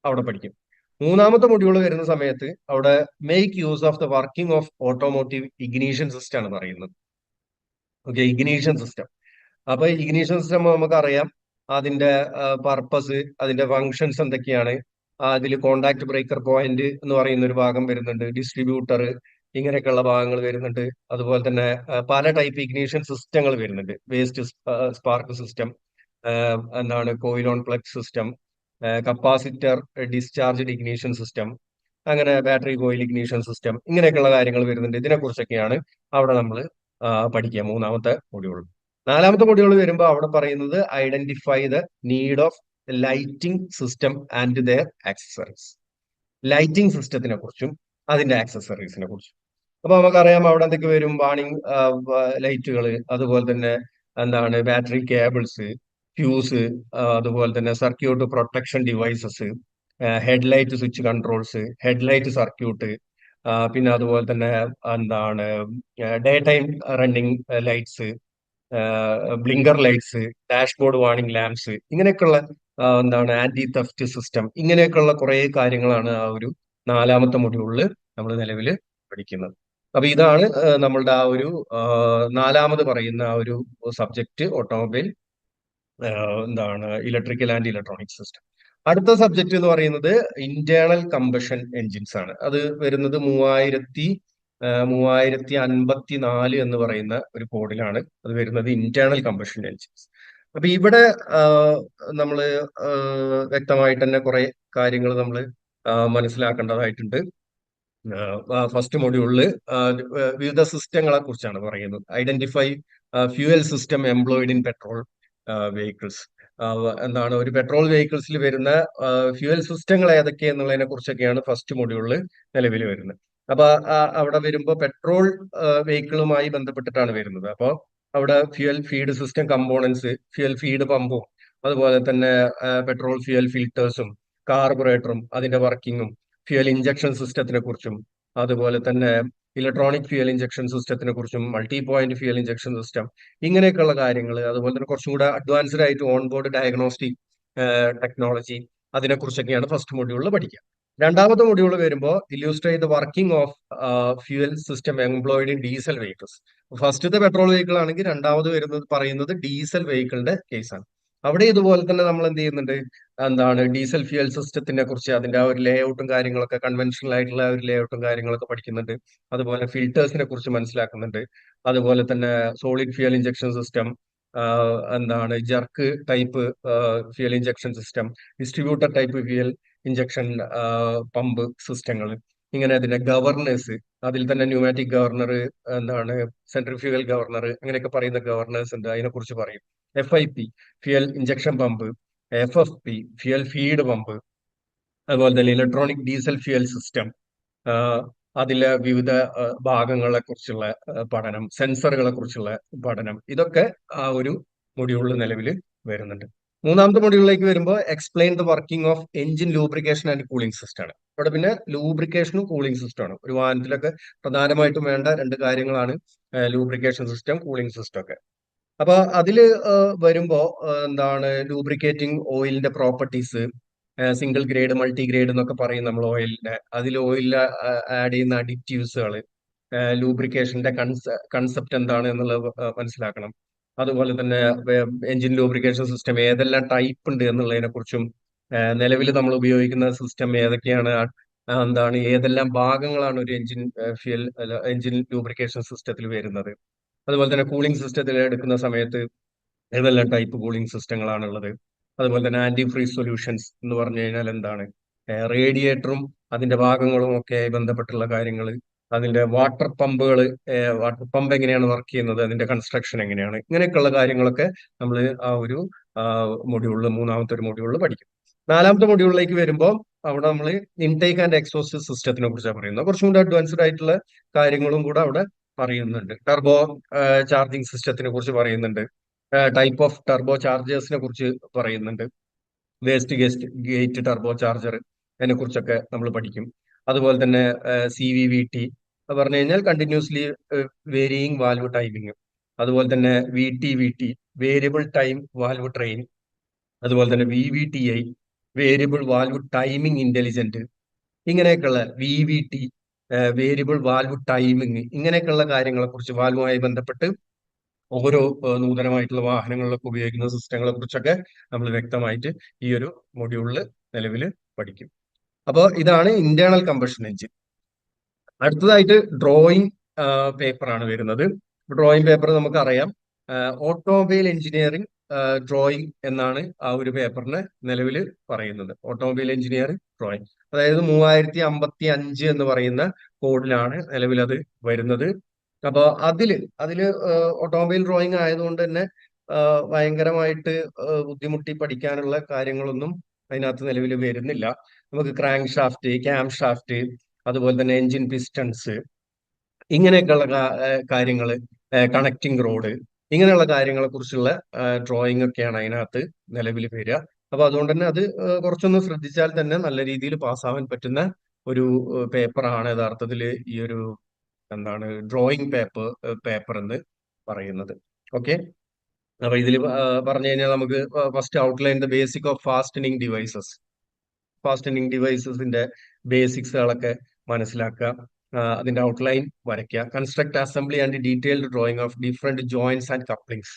Speaker 1: അവിടെ പഠിക്കും. മൂന്നാമത്തെ മൊഡ്യൂൾ വരുന്ന സമയത്ത് അവിടെ make use of the working of automotive ignition system ആണ് പറയുന്നത്. ഓക്കെ ഇഗ്നീഷൻ സിസ്റ്റം അപ്പൊ ഇഗ്നീഷൻ സിസ്റ്റം നമുക്കറിയാം അതിന്റെ പർപ്പസ് അതിന്റെ ഫങ്ഷൻസ് എന്തൊക്കെയാണ് അതിൽ കോണ്ടാക്ട് ബ്രേക്കർ പോയിന്റ് എന്ന് പറയുന്ന ഒരു ഭാഗം വരുന്നുണ്ട് ഡിസ്ട്രിബ്യൂട്ടർ ഇങ്ങനെയൊക്കെയുള്ള ഭാഗങ്ങൾ വരുന്നുണ്ട് അതുപോലെ തന്നെ പല ടൈപ്പ് ഇഗ്നീഷൻ സിസ്റ്റങ്ങൾ വരുന്നുണ്ട് വേസ്റ്റ് സ്പാർക്ക് സിസ്റ്റം എന്താണ് coil on plugs system capacitor discharge ignition system അങ്ങനെ ബാറ്ററി കോയിൽ ഇഗ്നീഷൻ സിസ്റ്റം ഇങ്ങനെയൊക്കെയുള്ള കാര്യങ്ങൾ വരുന്നുണ്ട്. ഇതിനെക്കുറിച്ചൊക്കെയാണ് അവിടെ നമ്മൾ പഠിക്കുക. മൂന്നാമത്തെ മൊഡ്യൂൾ നാലാമത്തെ മൊഡ്യൂൾ വരുമ്പോൾ അവിടെ പറയുന്നത് identify the need of lighting system and their accessories lighting സിസ്റ്റത്തിനെ കുറിച്ചും അതിന്റെ ആക്സസറീസിനെ കുറിച്ചും അപ്പൊ നമുക്കറിയാം അവിടെ എന്തൊക്കെ വരും? വാണിംഗ് ലൈറ്റുകൾ അതുപോലെ തന്നെ എന്താണ് ബാറ്ററി കേബിൾസ് ഫ്യൂസ് അതുപോലെ തന്നെ circuit protection devices headlight switch controls headlight circuit പിന്നെ അതുപോലെ തന്നെ എന്താണ് day time running lights blinker lights dashboard warning lamps ഇങ്ങനെയൊക്കെയുള്ള എന്താണ് ആന്റി തെഫ്റ്റ് സിസ്റ്റം ഇങ്ങനെയൊക്കെയുള്ള കുറേ കാര്യങ്ങളാണ് ആ ഒരു നാലാമത്തെ മൊഡ്യൂളിൽ നമ്മൾ നിലവിൽ പഠിക്കുന്നത്. അപ്പൊ ഇതാണ് നമ്മളുടെ ആ ഒരു നാലാമത് പറയുന്ന ആ ഒരു സബ്ജക്റ്റ് ഓട്ടോമൊബൈൽ എന്താണ് ഇലക്ട്രിക്കൽ ആൻഡ് ഇലക്ട്രോണിക് സിസ്റ്റം അടുത്ത സബ്ജക്റ്റ് എന്ന് പറയുന്നത് ഇന്റേണൽ കമ്പഷൻ എൻജിൻസ് ആണ്. അത് വരുന്നത് മൂവായിരത്തി മൂവായിരത്തി അൻപത്തി നാല് എന്ന് പറയുന്ന ഒരു കോഡിലാണ് അത് വരുന്നത് ഇന്റേണൽ കമ്പഷൻ എൻജിൻസ് അപ്പൊ ഇവിടെ നമ്മൾ വ്യക്തമായിട്ട് തന്നെ കുറെ കാര്യങ്ങൾ നമ്മൾ മനസ്സിലാക്കേണ്ടതായിട്ടുണ്ട്. ഫസ്റ്റ് മൊഡ്യൂളിൽ വിവിധ സിസ്റ്റങ്ങളെ കുറിച്ചാണ് പറയുന്നത്. Identify fuel system employed in petrol vehicles എന്താണ് ഒരു പെട്രോൾ വെഹിക്കിൾസിൽ വരുന്ന ഫ്യൂവൽ സിസ്റ്റങ്ങൾ ഏതൊക്കെ എന്നുള്ളതിനെ കുറിച്ചൊക്കെയാണ് ഫസ്റ്റ് മൊഡ്യൂളിൽ നിലവിൽ വരുന്നത്. അപ്പൊ അവിടെ വരുമ്പോൾ പെട്രോൾ വെഹിക്കിളുമായി ബന്ധപ്പെട്ടിട്ടാണ് വരുന്നത്. അപ്പോൾ അവിടെ fuel feed system components fuel feed പമ്പും അതുപോലെ തന്നെ പെട്രോൾ ഫ്യൂവൽ ഫിൽറ്റേഴ്സും കാർബറേറ്ററും അതിന്റെ വർക്കിങ്ങും ഫ്യൂവൽ ഇഞ്ചക്ഷൻ സിസ്റ്റത്തിനെ കുറിച്ചും അതുപോലെ തന്നെ ഇലക്ട്രോണിക് ഫ്യൂൽ ഇഞ്ചക്ഷൻ സിസ്റ്റത്തിനെ കുറിച്ചും multi point fuel injection system ഇങ്ങനെയൊക്കെയുള്ള കാര്യങ്ങൾ അതുപോലെ തന്നെ കുറച്ചും കൂടെ അഡ്വാൻസ്ഡ് ആയിട്ട് ഓൺ ബോർഡ് ഡയഗ്നോസ്റ്റിക് ടെക്നോളജി അതിനെക്കുറിച്ചൊക്കെയാണ് ഫസ്റ്റ് മൊഡ്യൂളിൽ പഠിക്കുക രണ്ടാമത്തെ മൊഡ്യൂൾ വരുമ്പോൾ illustrate the working of fuel system employed in diesel vehicles ഫസ്റ്റത്തെ പെട്രോൾ വെഹിക്കിൾ ആണെങ്കിൽ രണ്ടാമത് വരുന്നത് പറയുന്നത് ഡീസൽ വെഹിക്കിളിന്റെ കേസാണ് അവിടെ ഇതുപോലെ തന്നെ നമ്മൾ എന്ത് ചെയ്യുന്നുണ്ട്? എന്താണ് ഡീസൽ ഫ്യൂൽ സിസ്റ്റത്തിനെ കുറിച്ച് അതിന്റെ ആ ഒരു ലേ ഔട്ടും കാര്യങ്ങളൊക്കെ കൺവെൻഷണൽ ആയിട്ടുള്ള ഒരു ലേ ഔട്ടും കാര്യങ്ങളൊക്കെ പഠിക്കുന്നുണ്ട്. അതുപോലെ ഫിൽറ്റേഴ്സിനെ കുറിച്ച് മനസ്സിലാക്കുന്നുണ്ട്. അതുപോലെ തന്നെ സോളിഡ് ഫ്യൂൽ ഇഞ്ചക്ഷൻ സിസ്റ്റം എന്താണ് jerk type fuel injection system distributor type fuel injection pump സിസ്റ്റങ്ങൾ ഇങ്ങനെ അതിന്റെ ഗവർണേഴ്സ് അതിൽ തന്നെ ന്യൂമാറ്റിക് ഗവർണർ എന്താണ് സെൻട്രൽ സെൻട്രിഫ്യൂഗൽ ഗവർണർ അങ്ങനെയൊക്കെ പറയുന്ന ഗവർണേഴ്സ് ഉണ്ട്. അതിനെ കുറിച്ച് പറയും. F I P fuel injection pump F F P fuel feed pump അതുപോലെ തന്നെ ഇലക്ട്രോണിക് ഡീസൽ ഫ്യൂൽ സിസ്റ്റം അതിലെ വിവിധ ഭാഗങ്ങളെ കുറിച്ചുള്ള പഠനം സെൻസറുകളെ കുറിച്ചുള്ള പഠനം. ഇതൊക്കെ ആ ഒരു മൊഡ്യൂളിൽ നിലവിൽ വരുന്നുണ്ട്. മൂന്നാമത്തെ മൊഡ്യൂളിലേക്ക് വരുമ്പോൾ explain the working of engine lubrication and cooling system ആണ്. ഇവിടെ പിന്നെ ലൂബ്രിക്കേഷനും കൂളിംഗ് സിസ്റ്റമാണ് ഒരു വാഹനത്തിലൊക്കെ പ്രധാനമായിട്ടും വേണ്ട രണ്ട് കാര്യങ്ങളാണ് ലൂബ്രിക്കേഷൻ സിസ്റ്റം കൂളിംഗ് സിസ്റ്റം ഒക്കെ. അപ്പൊ അതിൽ വരുമ്പോ എന്താണ് lubricating ഓയിലിന്റെ properties single grade multi grade എന്നൊക്കെ പറയും നമ്മൾ ഓയിലിന്റെ അതിൽ ഓയിലിൽ ആഡ് ചെയ്യുന്ന അഡിക്റ്റീവ്സുകൾ ലൂബ്രിക്കേഷന്റെ കൺസെപ്റ്റ് എന്താണ് എന്നുള്ളത് മനസ്സിലാക്കണം. അതുപോലെ തന്നെ എഞ്ചിൻ ലൂബ്രിക്കേഷൻ സിസ്റ്റം ഏതെല്ലാം ടൈപ്പ് ഉണ്ട് എന്നുള്ളതിനെ കുറിച്ചും നിലവിൽ നമ്മൾ ഉപയോഗിക്കുന്ന സിസ്റ്റം ഏതൊക്കെയാണ് എന്താണ് ഏതെല്ലാം ഭാഗങ്ങളാണ് ഒരു എഞ്ചിൻ ഫ്യൂൽ എഞ്ചിൻ ലൂബ്രിക്കേഷൻ സിസ്റ്റത്തിൽ വരുന്നത്. അതുപോലെ തന്നെ കൂളിംഗ് സിസ്റ്റത്തിൽ എടുക്കുന്ന സമയത്ത് ഏതെല്ലാം ടൈപ്പ് കൂളിംഗ് സിസ്റ്റങ്ങളാണുള്ളത് അതുപോലെ തന്നെ ആന്റി ഫ്രീസ് സൊല്യൂഷൻസ് എന്ന് പറഞ്ഞു കഴിഞ്ഞാൽ എന്താണ്? റേഡിയേറ്ററും അതിന്റെ ഭാഗങ്ങളും ഒക്കെ ബന്ധപ്പെട്ടുള്ള കാര്യങ്ങൾ അതിന്റെ വാട്ടർ പമ്പുകൾ വാട്ടർ പമ്പ് എങ്ങനെയാണ് വർക്ക് ചെയ്യുന്നത് അതിന്റെ കൺസ്ട്രക്ഷൻ എങ്ങനെയാണ് ഇങ്ങനെയൊക്കെയുള്ള കാര്യങ്ങളൊക്കെ നമ്മൾ ആ ഒരു മൊഡ്യൂളിൽ മൂന്നാമത്തെ ഒരു മൊഡ്യൂളിൽ പഠിക്കും. നാലാമത്തെ മൊഡ്യൂളിലേക്ക് വരുമ്പോൾ അവിടെ നമ്മൾ ഇൻടേക്ക് ആൻഡ് എക്സോസ്റ്റ് സിസ്റ്റത്തിനെ കുറിച്ചാണ് പറയുന്നത്. കുറച്ചും കൂടി അഡ്വാൻസ്ഡ് ആയിട്ടുള്ള കാര്യങ്ങളും കൂടെ അവിടെ പറയുന്നുണ്ട്. ടർബോ ചാർജിങ് സിസ്റ്റത്തിനെ കുറിച്ച് പറയുന്നുണ്ട്. ടൈപ്പ് ഓഫ് ടർബോ ചാർജേഴ്സിനെ കുറിച്ച് പറയുന്നുണ്ട്. വേസ്റ്റ് ഗേസ്റ്റ് ഗേറ്റ് ടർബോ ചാർജർ അതിനെ കുറിച്ചൊക്കെ നമ്മൾ പഠിക്കും. അതുപോലെ തന്നെ സി വി വി ടി പറഞ്ഞു കഴിഞ്ഞാൽ കണ്ടിന്യൂസ്ലി വേരിയിങ് വാൽവ് ടൈമിങ് അതുപോലെ തന്നെ V T V T variable time valve train അതുപോലെ തന്നെ V V T I variable valve timing intelligent ഇങ്ങനെയൊക്കെയുള്ള V V T variable valve timing ഇങ്ങനെയൊക്കെയുള്ള കാര്യങ്ങളെ കുറിച്ച് വാൽവുമായി ബന്ധപ്പെട്ട് ഓരോ നൂതനമായിട്ടുള്ള വാഹനങ്ങളിലൊക്കെ ഉപയോഗിക്കുന്ന സിസ്റ്റങ്ങളെ കുറിച്ചൊക്കെ നമ്മൾ വ്യക്തമായിട്ട് ഈ ഒരു മൊഡ്യൂളിൽ നിലവിൽ പഠിക്കും. അപ്പോൾ ഇതാണ് ഇന്റേണൽ കമ്പഷൻ എഞ്ചിൻ അടുത്തതായിട്ട് ഡ്രോയിങ് പേപ്പറാണ് വരുന്നത്. ഡ്രോയിങ് പേപ്പർ നമുക്കറിയാം. ഓട്ടോമൊബൈൽ എഞ്ചിനീയറിംഗ് ഡ്രോയിങ് എന്നാണ് ആ ഒരു പേപ്പറിന് നിലവിൽ പറയുന്നത്. ഓട്ടോമൊബൈൽ എഞ്ചിനീയറിംഗ് ഡ്രോയിങ് അതായത് മൂവായിരത്തി അമ്പത്തി അഞ്ച് എന്ന് പറയുന്ന കോഡിലാണ് നിലവിൽ അത് വരുന്നത്. അപ്പൊ അതിൽ അതിൽ ഓട്ടോമൊബൈൽ ഡ്രോയിങ് ആയതുകൊണ്ട് തന്നെ ഭയങ്കരമായിട്ട് ബുദ്ധിമുട്ടി പഠിക്കാനുള്ള കാര്യങ്ങളൊന്നും അതിനകത്ത് നിലവിൽ വരുന്നില്ല. നമുക്ക് ക്രാങ്ക് ഷാഫ്റ്റ് ക്യാം ഷാഫ്റ്റ് അതുപോലെ തന്നെ എഞ്ചിൻ പിസ്റ്റൺസ് ഇങ്ങനെയൊക്കെയുള്ള കാര്യങ്ങൾ കണക്റ്റിംഗ് റോഡ് ഇങ്ങനെയുള്ള കാര്യങ്ങളെ കുറിച്ചുള്ള ഡ്രോയിങ് ഒക്കെയാണ് അതിനകത്ത് നിലവിൽ വരിക. അപ്പൊ അതുകൊണ്ട് തന്നെ അത് കുറച്ചൊന്ന് ശ്രദ്ധിച്ചാൽ തന്നെ നല്ല രീതിയിൽ പാസ്സാവാൻ പറ്റുന്ന ഒരു പേപ്പറാണ് യഥാർത്ഥത്തിൽ ഈ ഒരു എന്താണ് ഡ്രോയിങ് പേപ്പർ പേപ്പർ എന്ന് പറയുന്നത്. ഓക്കെ? അപ്പൊ ഇതിൽ പറഞ്ഞു കഴിഞ്ഞാൽ നമുക്ക് first outline the basic of fastening devices fastening ഡിവൈസസിന്റെ ബേസിക്സുകളൊക്കെ മനസ്സിലാക്കുക അതിന്റെ ഔട്ട്ലൈൻ വരയ്ക്കുക. Construct assembly and detailed drawing of different joints and couplings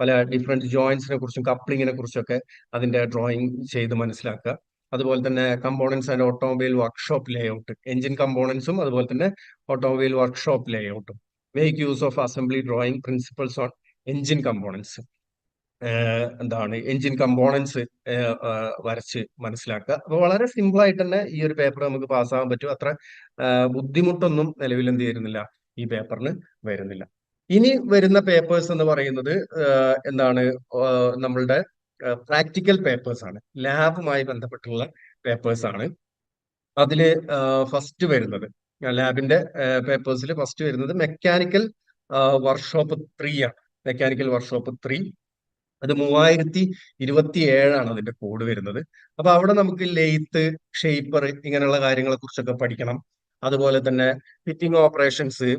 Speaker 1: പല ഡിഫറെന്റ് ജോയിന്റ്സിനെ കുറിച്ചും കപ്ലിങ്ങിനെ കുറിച്ചൊക്കെ അതിന്റെ ഡ്രോയിങ് ചെയ്ത് മനസ്സിലാക്കുക. അതുപോലെ തന്നെ components and automobile workshop layout engine കമ്പോണൻസും അതുപോലെ തന്നെ automobile workshop ലേഔട്ടും make use of assembly drawing principles on engine components എന്താണ്? എഞ്ചിൻ കമ്പോണൻസ് വരച്ച് മനസ്സിലാക്കുക. അപ്പോൾ വളരെ സിമ്പിൾ ആയിട്ട് തന്നെ ഈ ഒരു പേപ്പർ നമുക്ക് പാസ്സാകാൻ പറ്റും. അത്ര ബുദ്ധിമുട്ടൊന്നും നിലവിൽ എന്ത് ചെയ്യുന്നില്ല. ഈ പേപ്പറിന് വരുന്നില്ല. ഇനി വരുന്ന പേപ്പേഴ്സ് എന്ന് പറയുന്നത് എന്താണ് നമ്മളുടെ പ്രാക്ടിക്കൽ പേപ്പേഴ്സ് ആണ്. ലാബുമായി ബന്ധപ്പെട്ടുള്ള പേപ്പേഴ്സ് ആണ്. അതിൽ ഫസ്റ്റ് വരുന്നത്. ലാബിന്റെ പേപ്പേഴ്സിൽ ഫസ്റ്റ് വരുന്നത് മെക്കാനിക്കൽ വർക്ക്ഷോപ്പ് ത്രീ ആണ്. മെക്കാനിക്കൽ വർക്ക്ഷോപ്പ് ത്രീ അത് മൂവായിരത്തി ഇരുപത്തി ഏഴാണ് അതിന്റെ കോഡ് വരുന്നത്. അപ്പൊ അവിടെ നമുക്ക് ലെയ്ത്ത് ഷേപ്പർ ഇങ്ങനെയുള്ള കാര്യങ്ങളെ കുറിച്ചൊക്കെ പഠിക്കണം. അതുപോലെ തന്നെ ഫിറ്റിംഗ് ഓപ്പറേഷൻസ്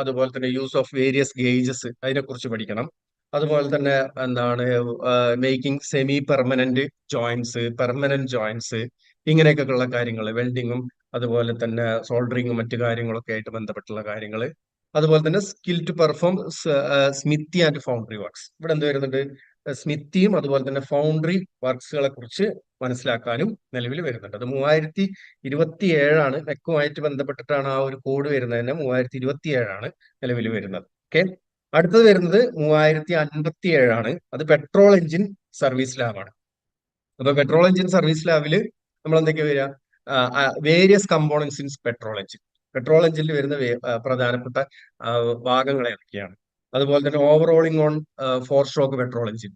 Speaker 1: അതുപോലെ തന്നെ യൂസ് ഓഫ് വേരിയസ് ഗേജസ് അതിനെക്കുറിച്ച് പഠിക്കണം. അതുപോലെ തന്നെ എന്താണ് making semi permanent joints permanent joints ഇങ്ങനെയൊക്കെ ഉള്ള കാര്യങ്ങൾ വെൽഡിങ്ങും അതുപോലെ തന്നെ സോൾഡറിങ്ങും മറ്റു കാര്യങ്ങളൊക്കെ ആയിട്ട് ബന്ധപ്പെട്ടുള്ള കാര്യങ്ങൾ അതുപോലെ തന്നെ skill to perform smithy and foundry works ഇവിടെ എന്ത് വരുന്നുണ്ട്? സ്മിത്തിയും അതുപോലെ തന്നെ ഫൗണ്ടറി വർക്ക്സുകളെ കുറിച്ച് മനസ്സിലാക്കാനും നിലവിൽ വരുന്നുണ്ട്. അത് മൂവായിരത്തി ഇരുപത്തി ഏഴാണ് നെക്കുമായിട്ട് ബന്ധപ്പെട്ടിട്ടാണ് ആ ഒരു കോഡ് വരുന്നത് തന്നെ. മൂവായിരത്തി ഇരുപത്തി ഏഴാണ് നിലവിൽ വരുന്നത്. ഓക്കെ അടുത്തത് വരുന്നത് മൂവായിരത്തി അൻപത്തി ഏഴാണ് അത് പെട്രോൾ എഞ്ചിൻ സർവീസ് ലാബാണ് അപ്പൊ പെട്രോൾ എഞ്ചിൻ സർവീസ് ലാബിൽ നമ്മൾ എന്തൊക്കെ വരിക? Various components in petrol engine petrol എഞ്ചിനിൽ വരുന്ന പ്രധാനപ്പെട്ട ഭാഗങ്ങൾ ഏതൊക്കെയാണ് അതുപോലെ തന്നെ overhauling on four stroke petrol engine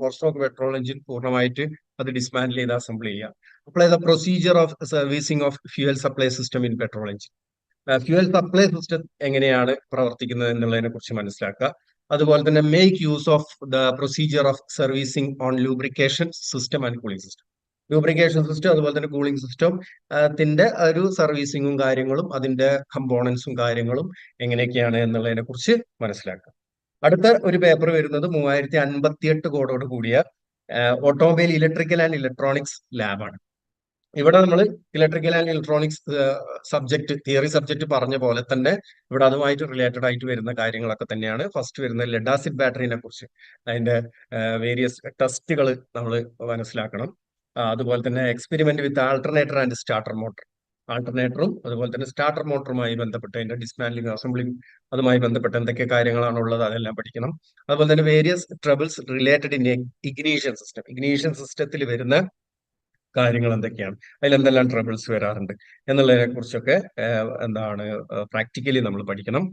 Speaker 1: four stroke petrol engine പൂർണമായിട്ട് അത് ഡിസ്മാൻഡിൽ ചെയ്ത് അസംബിൾ ചെയ്യുക. Apply the procedure of servicing of fuel supply system in petrol engine fuel supply system എങ്ങനെയാണ് പ്രവർത്തിക്കുന്നത് എന്നുള്ളതിനെ കുറിച്ച് മനസ്സിലാക്കുക. അതുപോലെ തന്നെ make use of the procedure of servicing on lubrication system and cooling system lubrication system അതുപോലെ തന്നെ കൂളിംഗ് സിസ്റ്റം ത്തിന്റെ ഒരു സർവീസിങ്ങും കാര്യങ്ങളും അതിന്റെ കമ്പോണൻസും കാര്യങ്ങളും എങ്ങനെയൊക്കെയാണ് എന്നുള്ളതിനെ കുറിച്ച് മനസ്സിലാക്കുക. അടുത്ത ഒരു പേപ്പർ വരുന്നത് മൂവായിരത്തി അൻപത്തിയെട്ട് കോടോട് കൂടിയ ഓട്ടോമൊബൈൽ ഇലക്ട്രിക്കൽ ആൻഡ് ഇലക്ട്രോണിക്സ് ലാബാണ് ഇവിടെ നമ്മൾ electrical and electronics subject theory subject പറഞ്ഞ പോലെ തന്നെ ഇവിടെ അതുമായിട്ട് റിലേറ്റഡ് ആയിട്ട് വരുന്ന കാര്യങ്ങളൊക്കെ തന്നെയാണ്. ഫസ്റ്റ് വരുന്ന ലെഡ് ആസിഡ് ബാറ്ററിനെ കുറിച്ച്. അതിന്റെ വേരിയസ് ടെസ്റ്റുകൾ നമ്മൾ മനസ്സിലാക്കണം. അതുപോലെ തന്നെ experiment with alternator and starter motor ആൾട്ടർനേറ്ററും അതുപോലെ തന്നെ സ്റ്റാർട്ടർ മോട്ടറുമായി ബന്ധപ്പെട്ട് അതിന്റെ ഡിസ്മാൻഡിങ് അസംബ്ലിങ് അതുമായി ബന്ധപ്പെട്ട് എന്തൊക്കെ കാര്യങ്ങളാണ് ഉള്ളത് അതെല്ലാം പഠിക്കണം. അതുപോലെ തന്നെ various troubles related in ignition system ignition സിസ്റ്റത്തിൽ വരുന്ന കാര്യങ്ങൾ എന്തൊക്കെയാണ്? അതിൽ എന്തെല്ലാം ട്രബിൾസ് വരാറുണ്ട് എന്നുള്ളതിനെ കുറിച്ചൊക്കെ എന്താണ് പ്രാക്ടിക്കലി നമ്മൾ പഠിക്കണം.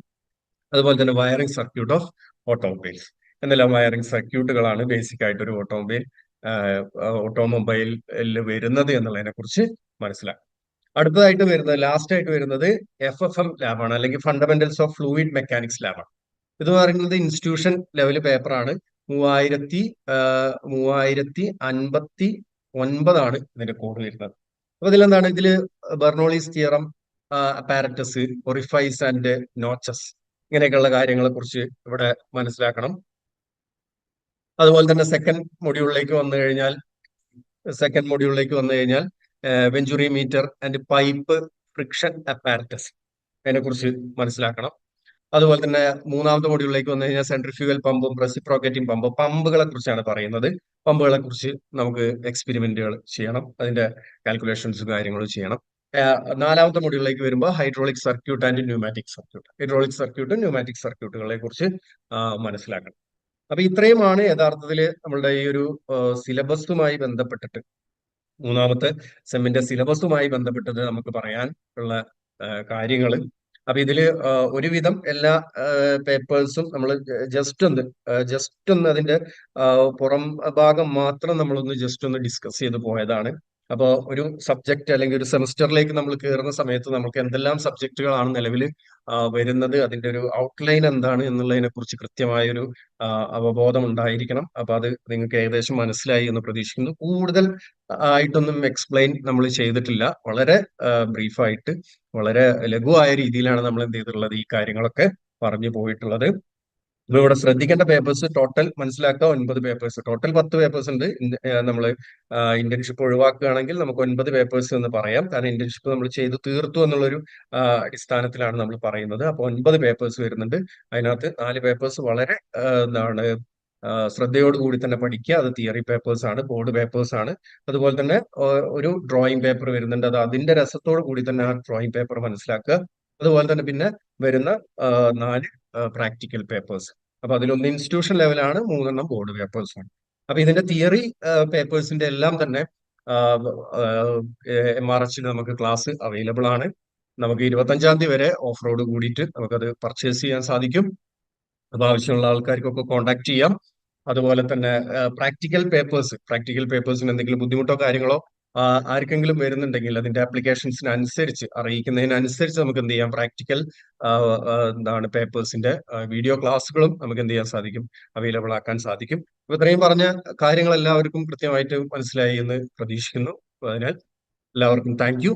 Speaker 1: അതുപോലെ തന്നെ വയറിംഗ് സർക്യൂട്ട് ഓഫ് ഓട്ടോമൊബൈൽസ് എന്തെല്ലാം വയറിംഗ് സർക്യൂട്ടുകളാണ് ബേസിക് ആയിട്ട് ഒരു ഓട്ടോമൊബൈൽ ഓട്ടോമൊബൈലിൽ വരുന്നത് എന്നുള്ളതിനെ കുറിച്ച് മനസ്സിലാക്കാം അടുത്തതായിട്ട് വരുന്നത് ലാസ്റ്റ് ആയിട്ട് വരുന്നത് എഫ് എഫ് എം ലാബാണ് അല്ലെങ്കിൽ ഫണ്ടമെന്റൽസ് ഓഫ് ഫ്ലൂയിഡ് മെക്കാനിക്സ് ലാബാണ് ഇത് പറയുന്നത് ഇൻസ്റ്റിറ്റ്യൂഷൻ ലെവൽ പേപ്പറാണ് മൂവായിരത്തി മൂവായിരത്തി അൻപത്തി ഒൻപതാണ് ഇതിന്റെ കോഡ് വരുന്നത്. അപ്പൊ ഇതിലെന്താണ്? ഇതിൽ Bernoulli's theorem apparatus orifice and notches ഇങ്ങനെയൊക്കെയുള്ള കാര്യങ്ങളെ കുറിച്ച് ഇവിടെ മനസ്സിലാക്കണം. അതുപോലെ തന്നെ സെക്കൻഡ് മൊഡ്യൂളിലേക്ക് വന്നു കഴിഞ്ഞാൽ സെക്കൻഡ് മൊഡ്യൂളിലേക്ക് വന്നു കഴിഞ്ഞാൽ venturi meter and pipe friction apparatus അതിനെക്കുറിച്ച് മനസ്സിലാക്കണം. അതുപോലെ തന്നെ മൂന്നാമത്തെ മൊഡ്യൂളിലേക്ക് വന്നു കഴിഞ്ഞാൽ സെൻട്രിഫ്യൂഗൽ പമ്പും റെസിപ്രോക്കറ്റിംഗ് പമ്പും പമ്പുകളെ കുറിച്ചാണ് പറയുന്നത്. പമ്പുകളെ കുറിച്ച് നമുക്ക് എക്സ്പെരിമെന്റുകൾ ചെയ്യണം. അതിന്റെ കാൽക്കുലേഷൻസും കാര്യങ്ങളും ചെയ്യണം. നാലാമത്തെ മൊഡ്യൂളിലേക്ക് വരുമ്പോൾ hydraulic circuit and pneumatic circuit hydraulic സർക്യൂട്ടും ന്യൂമാറ്റിക് സർക്യൂട്ടുകളെ കുറിച്ച് മനസ്സിലാക്കണം. അപ്പൊ ഇത്രയുമാണ് യഥാർത്ഥത്തിൽ നമ്മളുടെ ഈ ഒരു സിലബസുമായി ബന്ധപ്പെട്ടിട്ട് മൂന്നാമത്തെ സെമ്മിന്റെ സിലബസുമായി ബന്ധപ്പെട്ടത് നമുക്ക് പറയാൻ ഉള്ള കാര്യങ്ങൾ അപ്പൊ ഇതിൽ ഒരുവിധം എല്ലാ പേപ്പേഴ്സും നമ്മൾ ജസ്റ്റ് ഒന്ന് ജസ്റ്റ് ഒന്ന് അതിന്റെ പുറം ഭാഗം മാത്രം നമ്മളൊന്ന് ജസ്റ്റ് ഒന്ന് ഡിസ്കസ് ചെയ്ത് പോയതാണ്. അപ്പോൾ ഒരു സബ്ജക്റ്റ് അല്ലെങ്കിൽ ഒരു സെമസ്റ്ററിലേക്ക് നമ്മൾ കയറുന്ന സമയത്ത് നമുക്ക് എന്തെല്ലാം സബ്ജക്റ്റുകളാണ് നിലവിൽ വരുന്നത് അതിന്റെ ഒരു ഔട്ട്ലൈൻ എന്താണ് എന്നുള്ളതിനെ കുറിച്ച് കൃത്യമായ ഒരു അവബോധം ഉണ്ടായിരിക്കണം. അപ്പൊ അത് നിങ്ങൾക്ക് ഏകദേശം മനസ്സിലായി എന്ന് പ്രതീക്ഷിക്കുന്നു. കൂടുതൽ ആയിട്ടൊന്നും എക്സ്പ്ലെയിൻ നമ്മൾ ചെയ്തിട്ടില്ല. വളരെ ബ്രീഫായിട്ട് വളരെ ലഘുവായ രീതിയിലാണ് നമ്മൾ എന്ത് ചെയ്തിട്ടുള്ളത് ഈ കാര്യങ്ങളൊക്കെ പറഞ്ഞു പോയിട്ടുള്ളത്. അപ്പൊ ഇവിടെ ശ്രദ്ധിക്കേണ്ട പേപ്പേഴ്സ് ടോട്ടൽ മനസ്സിലാക്കുക ഒൻപത് പേപ്പേഴ്സ് ടോട്ടൽ പത്ത് പേപ്പേഴ്സ് ഉണ്ട്. നമ്മൾ ഇന്റേൺഷിപ്പ് ഒഴിവാക്കുകയാണെങ്കിൽ നമുക്ക് ഒൻപത് പേപ്പേഴ്സ് എന്ന് പറയാം. കാരണം ഇന്റേൺഷിപ്പ് നമ്മൾ ചെയ്ത് തീർത്തു എന്നുള്ളൊരു അടിസ്ഥാനത്തിലാണ് നമ്മൾ പറയുന്നത്. അപ്പൊ ഒൻപത് പേപ്പേഴ്സ് വരുന്നുണ്ട്. അതിനകത്ത് നാല് പേപ്പേഴ്സ് വളരെ എന്താണ് ശ്രദ്ധയോടുകൂടി തന്നെ പഠിക്കുക. അത് തിയറി പേപ്പേഴ്സ് ആണ് ബോർഡ് പേപ്പേഴ്സ് ആണ്. അതുപോലെ തന്നെ ഒരു ഡ്രോയിങ് പേപ്പർ വരുന്നുണ്ട്. അത് അതിന്റെ രസത്തോടു കൂടി തന്നെ ആ ഡ്രോയിങ് പേപ്പർ മനസ്സിലാക്കുക. അതുപോലെ തന്നെ പിന്നെ വരുന്ന നാല് പ്രാക്ടിക്കൽ പേപ്പേഴ്സ്. അപ്പൊ അതിലൊന്ന് ഇൻസ്റ്റിറ്റ്യൂഷൻ ലെവലാണ് മൂന്നെണ്ണം ബോർഡ് പേപ്പേഴ്സ് ആണ് അപ്പൊ ഇതിന്റെ തിയറി പേപ്പേഴ്സിന്റെ എല്ലാം തന്നെ എം ആർ എച്ചിൽ നമുക്ക് ക്ലാസ് അവൈലബിൾ ആണ് നമുക്ക് ഇരുപത്തഞ്ചാം തീയതി വരെ ഓഫ് റോഡ് കൂടിയിട്ട് നമുക്കത് പർച്ചേസ് ചെയ്യാൻ സാധിക്കും. അപ്പൊ ആവശ്യമുള്ള ആൾക്കാർക്കൊക്കെ കോൺടാക്ട് ചെയ്യാം. അതുപോലെ തന്നെ പ്രാക്ടിക്കൽ പേപ്പേഴ്സ് പ്രാക്ടിക്കൽ പേപ്പേഴ്സിന് എന്തെങ്കിലും ബുദ്ധിമുട്ടോ കാര്യങ്ങളോ ആർക്കെങ്കിലും വരുന്നുണ്ടെങ്കിൽ അതിന്റെ ആപ്ലിക്കേഷൻസിന് അനുസരിച്ച് അറിയിക്കുന്നതിനനുസരിച്ച് നമുക്ക് എന്ത് ചെയ്യാം? പ്രാക്ടിക്കൽ എന്താണ് പേപ്പേഴ്സിന്റെ വീഡിയോ ക്ലാസ്സുകളും നമുക്ക് എന്ത് ചെയ്യാൻ സാധിക്കും? അവൈലബിൾ ആക്കാൻ സാധിക്കും. അപ്പൊ ഇത്രയും പറഞ്ഞ കാര്യങ്ങൾ എല്ലാവർക്കും കൃത്യമായിട്ട് മനസ്സിലായി എന്ന് പ്രതീക്ഷിക്കുന്നു. അതിനാൽ എല്ലാവർക്കും താങ്ക്